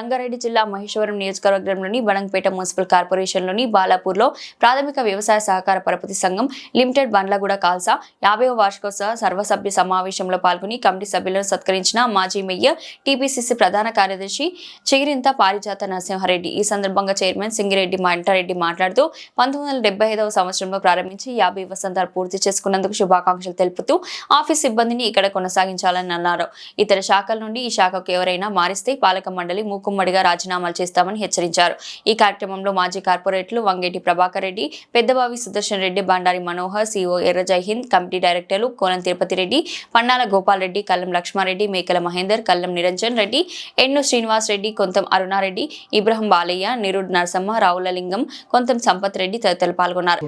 రంగారెడ్డి జిల్లా మహేశ్వరం నియోజకవర్గంలోని బడంగపేట మున్సిపల్ కార్పొరేషన్లోని బాలాపూర్లో ప్రాథమిక వ్యవసాయ సహకార పరపతి సంఘం లిమిటెడ్ బండ్లగూడ కాల్సా యాభైవ వార్షికోత్సవ సర్వసభ్య సమావేశంలో పాల్గొని కమిటీ సభ్యులను సత్కరించిన మాజీ మేయర్ టీపీసీసీ ప్రధాన కార్యదర్శి చిగిరింత పారిజాత నరసింహారెడ్డి. ఈ సందర్భంగా చైర్మన్ సింగిరెడ్డి మంటారెడ్డి మాట్లాడుతూ పంతొమ్మిది వందల ఐదవ సంవత్సరంలో ప్రారంభించి యాభై వసంతాలు పూర్తి చేసుకున్నందుకు శుభాకాంక్షలు తెలుపుతూ ఆఫీస్ సిబ్బందిని ఇక్కడ కొనసాగించాలని అన్నారు. ఇతర శాఖల నుండి ఈ శాఖకు ఎవరైనా మారిస్తే పాలక మండలి మూకుమ్మడిగా రాజీనామాలు చేస్తామని హెచ్చరించారు. ఈ కార్యక్రమంలో మాజీ కార్పొరేటర్లు వంగేటి ప్రభాకర్ రెడ్డి పెద్దబావి సుదర్శన్ రెడ్డి బండారి మనోహర్ సిఓ ఎర్రజైహింద్ కమిటీ డైరెక్టర్లు కోనం తిరుపతి రెడ్డి పన్నాల గోపాలరెడ్డి కల్లం లక్ష్మారెడ్డి మేకల మహేందర్ కల్లం నిరంజన్ రెడ్డి ఎన్ను శ్రీనివాస్ రెడ్డి కొంతం అరుణారెడ్డి ఇబ్రహం బాలయ్య నిరుడ్ నరసమ్మ రావుల లింగం కొంతం సంపత్ రెడ్డి తదితరులు పాల్గొన్నారు.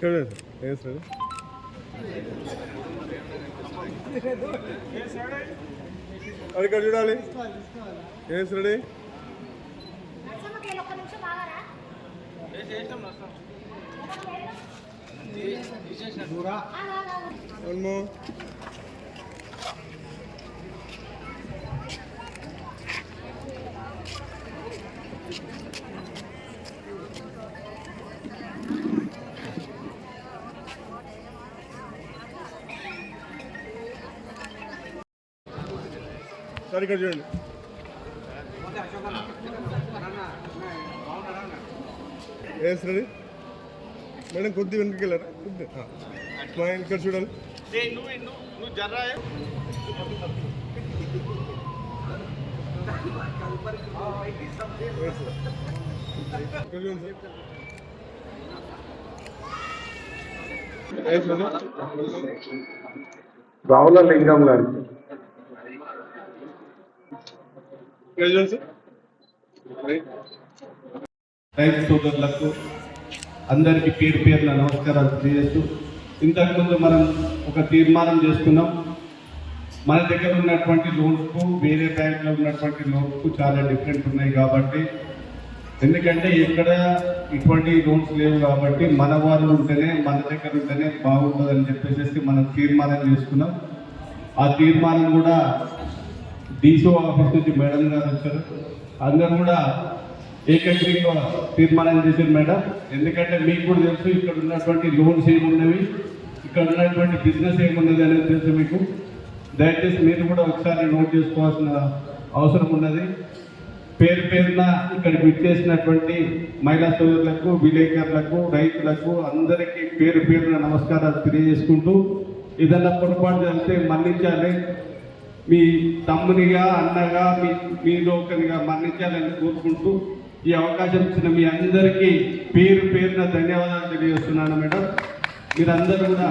చూడండి అది ఇక్కడ చూడాలి ఏం సార్ అమ్మో సార్ ఇక్కడ చూడండి ఏం సార్ అది మేడం కొద్ది వెనక్కి వెళ్ళారా? కొద్ది. మా ఇక్కడ చూడండి సార్? రావుల లింగం గారు ఇక్కడ చూడండి సార్ రైతు సోదరులకు అందరికీ పేరు పేరున నమస్కారాలు తెలియజేస్తూ ఇంతకుముందు మనం ఒక తీర్మానం చేసుకున్నాం. మన దగ్గర ఉన్నటువంటి లోన్స్కు వేరే బ్యాంకులో ఉన్నటువంటి లోన్స్కు చాలా డిఫరెంట్ ఉన్నాయి కాబట్టి ఎందుకంటే ఎక్కడ ఇటువంటి లోన్స్ లేవు కాబట్టి మన వాళ్ళు ఉంటేనే మన దగ్గర ఉంటేనే బాగుంటుందని చెప్పేసి మనం తీర్మానం చేసుకున్నాం. ఆ తీర్మానం కూడా డీసీఓ ఆఫీస్ నుంచి మేడం గారు వచ్చారు. అందరూ కూడా ఏకగ్రీవంగా తీర్మానం చేశారు మేడం. ఎందుకంటే మీకు కూడా తెలుసు ఇక్కడ ఉన్నటువంటి లోన్స్ ఏమున్నవి ఇక్కడ ఉన్నటువంటి బిజినెస్ ఏమున్నది అనేది తెలుసు మీకు. దయచేసి మీరు కూడా ఒకసారి నోట్ చేసుకోవాల్సిన అవసరం ఉన్నది. పేరు పేరున ఇక్కడ విచ్చేసినటువంటి మహిళా సోదరులకు విలేకరులకు రైతులకు అందరికీ పేరు పేరున నమస్కారాలు తెలియజేసుకుంటూ ఏదన్నా పొరపాటు జరిగితే మన్నించాలి. మీ తమ్మునిగా అన్నగా మీ మీలో ఒకరిగా మరణించాలని కోరుకుంటూ ఈ అవకాశం ఇచ్చిన మీ అందరికీ పేరు పేరున ధన్యవాదాలు తెలియజేస్తున్నాను మేడం. మీరందరూ కూడా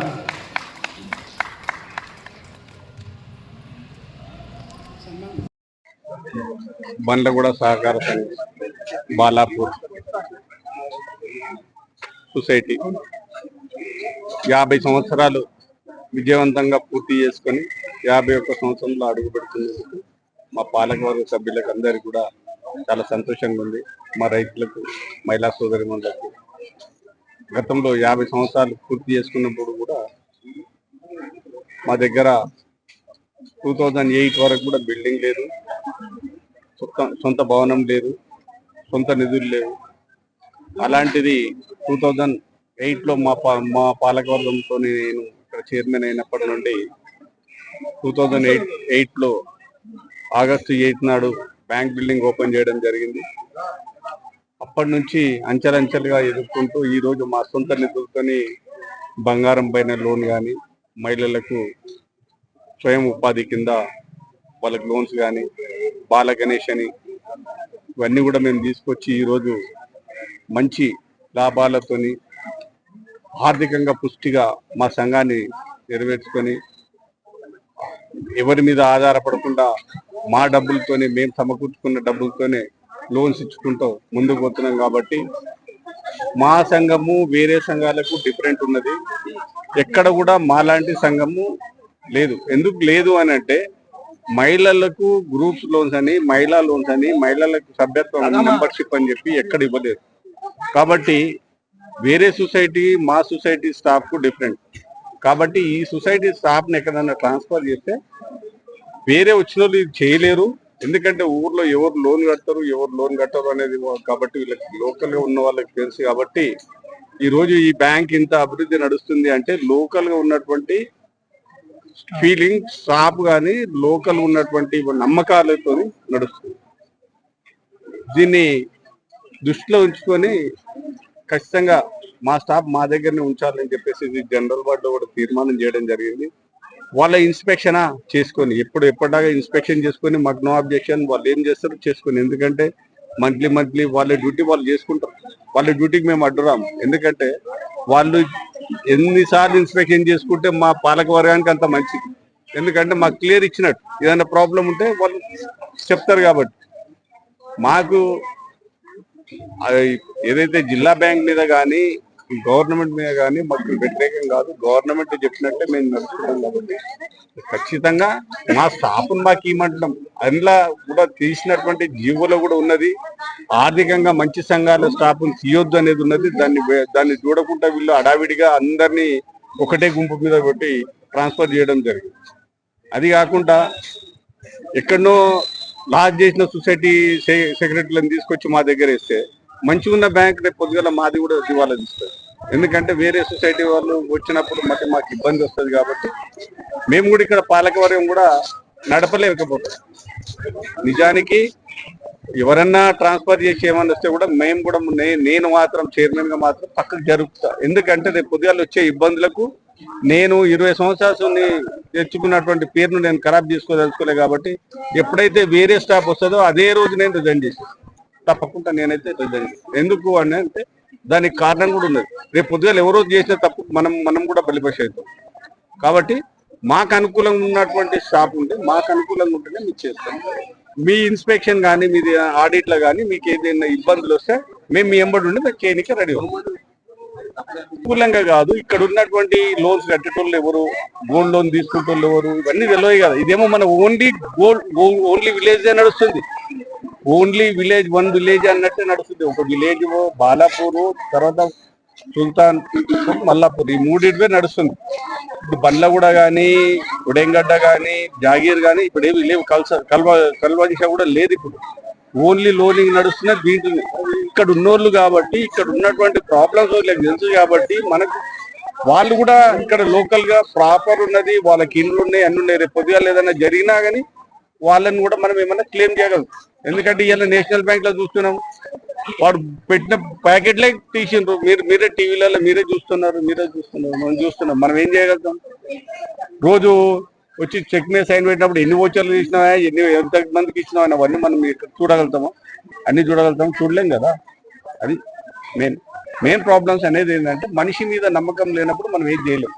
బండ్లగూడ సహకార సంఘం బాలాపూర్ సొసైటీ యాభై సంవత్సరాలు విజయవంతంగా పూర్తి చేసుకొని యాభై ఒక్క సంవత్సరంలో అడుగు పెడుతున్నందుకు మా పాలకవర్గ సభ్యులకు అందరికీ కూడా చాలా సంతోషంగా ఉంది. మా రైతులకు మహిళా సోదరిమణులకు. గతంలో యాభై సంవత్సరాలు పూర్తి చేసుకున్నప్పుడు కూడా మా దగ్గర టూ థౌజండ్ ఎయిట్ వరకు కూడా బిల్డింగ్ లేదు. సొంత సొంత భవనం లేదు. సొంత నిధులు లేవు. అలాంటిది టూ థౌజండ్ ఎయిట్లో మా పా మా పాలకవర్గంతో నేను ఇక్కడ చైర్మన్ అయినప్పటి నుండి టూ థౌజండ్ ఎయిట్ ఎయిట్లో ఆగస్టు ఎయిత్ నాడు బ్యాంక్ బిల్డింగ్ ఓపెన్ చేయడం జరిగింది. అప్పటి నుంచి అంచెలంచెలుగా ఎదుర్కొంటూ ఈ రోజు మా సొంత నిధులతోని బంగారం పైన లోన్ కానీ మహిళలకు స్వయం ఉపాధి కింద వాళ్ళకి లోన్స్ కానీ బాల గణేష్ అని ఇవన్నీ కూడా మేము తీసుకొచ్చి ఈరోజు మంచి లాభాలతోని ఆర్థికంగా పుష్టిగా మా సంఘాన్ని నెరవేర్చుకొని ఎవరి మీద ఆధారపడకుండా మా డబ్బులతోనే మేము సమకూర్చుకున్న డబ్బులతోనే లోన్స్ ఇచ్చుకుంటూ ముందుకు పోతున్నాం కాబట్టి మా సంఘము వేరే సంఘాలకు డిఫరెంట్ ఉన్నది. ఎక్కడ కూడా మాలాంటి సంఘము లేదు. ఎందుకు లేదు అని అంటే మహిళలకు గ్రూప్స్ లోన్స్ అని మహిళా లోన్స్ అని మహిళలకు సభ్యత్వం మెంబర్షిప్ అని చెప్పి ఎక్కడ ఇవ్వలేదు. కాబట్టి వేరే సొసైటీ మా సొసైటీ స్టాఫ్కు డిఫరెంట్ కాబట్టి ఈ సొసైటీ స్టాఫ్ని ఎక్కడైనా ట్రాన్స్ఫర్ చేస్తే వేరే వచ్చిన వాళ్ళు ఇది చేయలేరు. ఎందుకంటే ఊర్లో ఎవరు లోన్ కడతారు ఎవరు లోన్ కట్టరు అనేది కాబట్టి వీళ్ళకి లోకల్గా ఉన్న వాళ్ళకి తెలుసు కాబట్టి ఈరోజు ఈ బ్యాంక్ ఇంత అభివృద్ధి నడుస్తుంది అంటే లోకల్గా ఉన్నటువంటి ఫీలింగ్ స్టాప్ కానీ లోకల్ ఉన్నటువంటి నమ్మకాలతో నడుస్తుంది. దీన్ని దృష్టిలో ఉంచుకొని ఖచ్చితంగా మా స్టాఫ్ మా దగ్గరనే ఉంచాలని చెప్పేసి ఇది జనరల్ వార్డులో కూడా తీర్మానం చేయడం జరిగింది. వాళ్ళ ఇన్స్పెక్షన్ చేసుకొని ఎప్పుడు ఎప్పటిదాకా ఇన్స్పెక్షన్ చేసుకొని మాకు నో అబ్జెక్షన్ వాళ్ళు ఏం చేస్తారు చేసుకొని. ఎందుకంటే మంత్లీ మంత్లీ వాళ్ళ డ్యూటీ వాళ్ళు చేసుకుంటారు. వాళ్ళ డ్యూటీకి మేము అడ్డురాము ఎందుకంటే వాళ్ళు ఎన్నిసార్లు ఇన్స్పెక్షన్ చేసుకుంటే మా పాలక వర్గానికి అంత మంచిది. ఎందుకంటే మాకు క్లియర్ ఇచ్చినట్టు. ఏదైనా ప్రాబ్లం ఉంటే వాళ్ళు చెప్తారు కాబట్టి. మాకు ఏదైతే జిల్లా బ్యాంక్ మీద కానీ గవర్నమెంట్ మీద కానీ మాకు వ్యతిరేకం కాదు. గవర్నమెంట్ చెప్పినట్టే మేము నడుచుకుంటాం కాబట్టి ఖచ్చితంగా మా స్టాఫ్ను మాకు ఇవ్వమంటున్నాం అందులో కూడా తీసినటువంటి జీవోలో కూడా ఉన్నది. ఆర్థికంగా మంచి సంఘాల స్టాఫ్ను తీయొద్దు అనేది ఉన్నది. దాన్ని దాన్ని చూడకుండా వీళ్ళు అడావిడిగా అందరినీ ఒకటే గుంపు మీద కొట్టి ట్రాన్స్ఫర్ చేయడం జరిగింది. అది కాకుండా ఎక్కడనో లాస్ చేసిన సొసైటీ సెక్రటరీలను తీసుకొచ్చి మా దగ్గర వేస్తే మంచిగా ఉన్న బ్యాంక్ రేపు పొద్దుగల మాది కూడా దివాలా తీస్తుంది ఎందుకంటే వేరే సొసైటీ వాళ్ళు వచ్చినప్పుడు మళ్ళీ మాకు ఇబ్బంది వస్తుంది కాబట్టి మేము కూడా ఇక్కడ పాలకవర్యం కూడా నడపలేకపోతాం. నిజానికి ఎవరన్నా ట్రాన్స్ఫర్ చేసి ఏమన్నా వస్తే కూడా మేము కూడా నే- నేను మాత్రం చైర్మన్గా మాత్రం పక్కకు జరుగుతా ఎందుకంటే రేపు పొద్దుగాలు వచ్చే ఇబ్బందులకు నేను ఇరవై సంవత్సరాలు తెచ్చుకున్నటువంటి పేరును నేను ఖరాబ్ చేసుకోదలుచుకోలే కాబట్టి ఎప్పుడైతే వేరే స్టాఫ్ వస్తుందో అదే రోజు నేను రిజైన్ చేశాను. తప్పకుండా నేనైతే రిజైన్ చేశాను ఎందుకు అని అంటే దానికి కారణం కూడా ఉన్నది. రేపు పొద్దుగాల ఎవరో చేసిన తప్పు మనం మనం కూడా బలిపశ అవుతాం. కాబట్టి మాకు అనుకూలంగా ఉన్నటువంటి స్టాఫ్ ఉంటే మాకు అనుకూలంగా ఉంటేనే మీకు చేస్తాం. మీ ఇన్స్పెక్షన్ కానీ మీది ఆడిట్లో కానీ మీకు ఏదైనా ఇబ్బందులు వస్తే మేము మీ ఎంబడి ఉండి మేము చేయడానికి రెడీ అవుతాం. అనుకూలంగా కాదు. ఇక్కడ ఉన్నటువంటి లోన్స్ కట్టేటోళ్ళు ఎవరు? గోల్డ్ లోన్ తీసుకుంటోళ్ళు ఎవరు? ఇవన్నీ తెలియదు కదా. ఇదేమో మన ఓన్లీ గోల్డ్ ఓన్లీ విలేజ్ నడుస్తుంది. ఓన్లీ విలేజ్ వన్ విలేజ్ అన్నట్టే నడుస్తుంది. ఒక విలేజ్ బాలాపూర్ తర్వాత సుల్తాన్ మల్లాపూర్. ఈ మూడింటివే నడుస్తుంది. ఇప్పుడు బండ్లగూడ కానీ ఉడేంగడ్డ కానీ జాగీర్ కానీ ఇప్పుడు ఏమి లేవు. కల్స కల్వ కల్వదిశ కూడా లేదు ఇప్పుడు. ఓన్లీ లోనింగ్ నడుస్తున్న దీంట్లో. ఇక్కడ ఉన్నోళ్ళు కాబట్టి ఇక్కడ ఉన్నటువంటి ప్రాబ్లమ్స్ వాళ్ళకి తెలుసు కాబట్టి మనకు వాళ్ళు కూడా ఇక్కడ లోకల్గా ప్రాపర్ ఉన్నది వాళ్ళకి ఇండ్లు ఉన్నాయి అన్ని ఉన్నాయి. రేపు పొద్దుగాలు ఏదైనా జరిగినా గానీ వాళ్ళని కూడా మనం ఏమైనా క్లెయిమ్ చేయగలం. ఎందుకంటే ఇవాళ నేషనల్ బ్యాంక్లో చూస్తున్నాం. వాడు పెట్టిన ప్యాకెట్లే తీసిండ్రు. మీరు మీరే టీవీలలో మీరే చూస్తున్నారు మీరే చూస్తున్నారు. మనం చూస్తున్నాం. మనం ఏం చేయగలుగుతాం? రోజు వచ్చి చెక్ మీద సైన్ పెట్టినప్పుడు ఎన్ని ఓచర్లు తీసినావా ఎన్ని ఎంత మందికి ఇచ్చినావా అని అవన్నీ మనం చూడగలుగుతామా. అన్ని చూడగలుగుతాం చూడలేం కదా? అది మెయిన్ మెయిన్ ప్రాబ్లమ్స్ అనేది ఏంటంటే మనిషి మీద నమ్మకం లేనప్పుడు మనం ఏం చేయలేం.